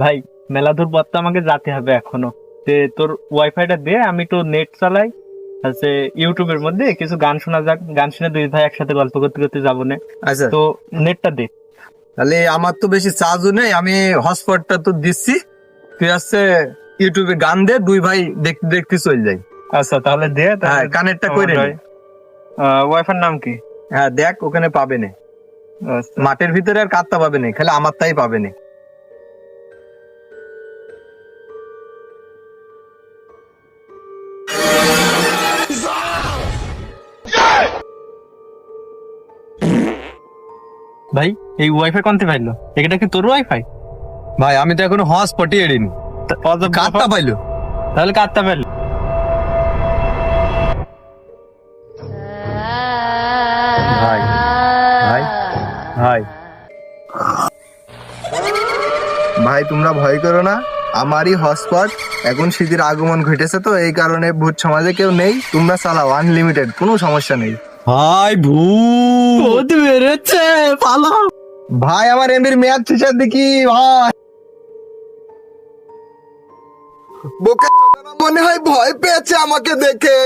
ভাই মেলা দূর পথ তো আমাকে যেতে হবে এখনও। তে তোর ওয়াইফাইটা দে আমি তো নেট চালাই। আছে ইউটিউবের মধ্যে কিছু গান শোনা যাক। গান শুনে দুই ভাই একসাথে গল্প করতে করতে যাব না। আচ্ছা। তো নেটটা দে। তাহলে আমার তো বেশি চার্জও নেই আমি হটস্পটটা তো দিচ্ছি। তুই হচ্ছে ইউটিউবে গান দে দুই ভাই দেখতে দেখতে চলে যাই। আচ্ছা তাহলে দে হ্যাঁ কানেক্টটা করে নে। ওয়াইফাইয়ের নাম কি? হ্যাঁ দেখ ওখানে পাবে না। আচ্ছা, মাঠের ভিতরে আর কাটতে পাবে না খালি আমার তাই পাবে না। ভাই এই ওয়াইফাই কোনতে পাইলো? এটা কি তোর ওয়াইফাই ভাই আমি তো এখনও হটস্পটই এড়িনি। কাটটা পাইলো? তাহলে কাটতে পারল ভাই ভাই ভাই। ভাই তোমরা ভয় করো না আমারই হটস্পট। এখন শীতের আগমন ঘটেছে তো এই কারণে ভূত সমাজে কেউ নেই তোমরা চালাও আনলিমিটেড কোনো সমস্যা নেই। ভাই ভূত! বেড়েছে পালো। ভাই আমার এমবির মেয়াদ শেষের দেখি ভাই। বোকা মনে হয় ভয় পেয়েছে আমাকে দেখে।